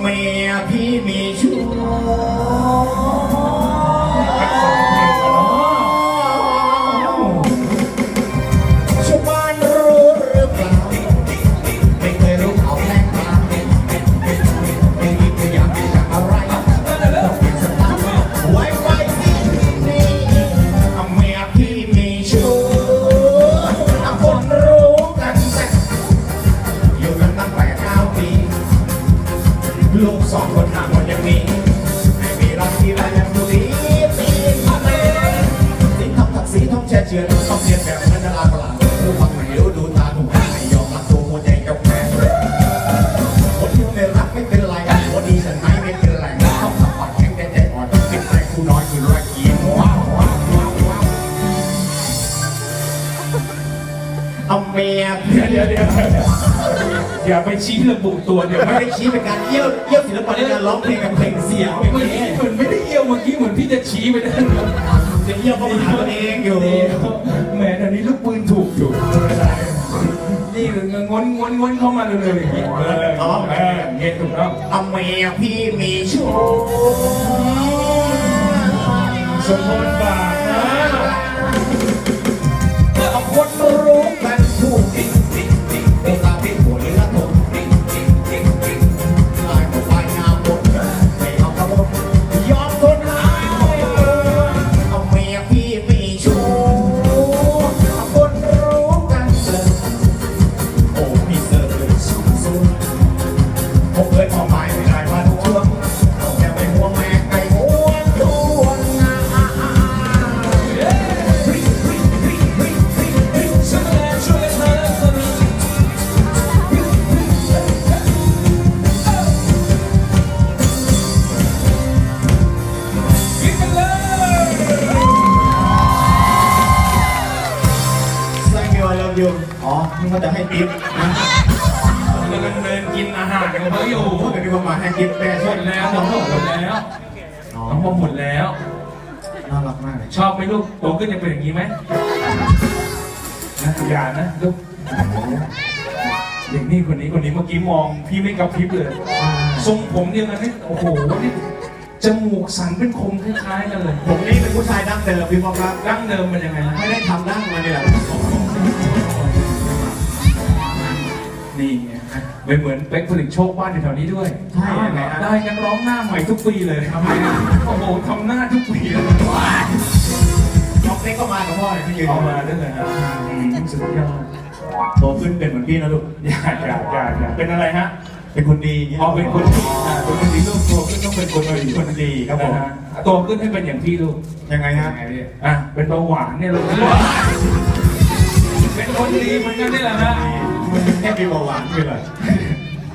เมียพี่มีชู้ ลูกสองคนห่าคนยังมีไม่มีรักที่แรงดูดีตีนพันเลยสิงทังทักสีทองแช่เชือนต้องเรียนแบบนั้นดาราปหลาดผู้ฟังไม่รู้ดูตาถูกห้ไม่ยอมรักตัวหัวใจเจ้าแม่คนที่ไม่รักไม่เป็นไรคนดีจะไหนไม่เป็นไรต้องทำมผัแข็งแต่ใจอ่อนเป็นใจคู่น้อยคือรักกีนว้าวว้าวว้าวเอาเมียเดี๋ยวเดี๋ยว อย่าไปชี้เระบุกตัวเดี๋ยวไม่ได้ชี้เป็นการเยี่ยวเยี่ยวศิลปะในการร้องเพลงกับเพลงเสียงเมื่อกี้เหมือนไม่ได้เอี่ยวเมื่อกี้เหมือนพี่จะชี้ไปด้านหลังจะเยี่ยวก็มาหาตัวเองอยู่แหมเดี๋นี้ลูกปืนถูกอยู่นี่เรืองอนงอนงอนเข้ามาเลยวๆอย่างเอออ๋อเออเงี้ยถูกต้องอเมียพี่มีชู้สมบูรณ์บากนะ เขาจะให้ติ๊บนะกำลังเดินกินอาหารของเขาอยู่พูดกันดีกว่ามาให้ติ๊บแม่หมดแล้วน้องหมดแล้วน้องหมดแล้ว น่ารักมากเลยชอบไหมลูกโตขึ้นจะเป็นอย่างนี้ไหมนะอย่านะลูกอย่างนี้คนนี้คนนี้เมื่อกี้มองพี่ไม่กระพริบเลยทรงผมเนี่ยมันนี่โอ้โหนี่จมูกสันเป็นคมคล้ายๆกันเลย ผมนี่เป็นผู้ชายดั้งเดิมพี่พ่อครับดั้งเดิมมันยังไงนะไม่ได้ทำดั้งมาเนี่ย นี่ไงไม่เหมือนเป๊กผลิตโชคบ้านอยู่แถวนี้ด้วยใช่ยังไงฮะได้กันร้องหน้าใหม่ทุกปีเลยทำไมนะโอ้โหทำหน้าทุกปีเลยน้องเล็กก็มากับพ่อเนี่ยพี่ยืนเอามาได้เลยฮะอืมสุดยอดโตขึ้นเป็นเหมือนพี่นะลูกอยากอยากอยากอยากเป็นอะไรฮะเป็นคนดีอย่างเงี้ยพอเป็นคนดีอ่าเป็นคนดีลูกโตขึ้นต้องเป็นคนดีคนดีครับผมนะฮะโตขึ้นให้เป็นอย่างพี่ลูกยังไงฮะอะเป็นเบาหวานเนี่ยลูกเป็นคนดีเหมือนกันนี่แหละฮะมัน แค่มีเบาหวานคืออะไร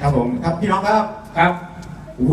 ครับผมครับพี่น้องครับครับ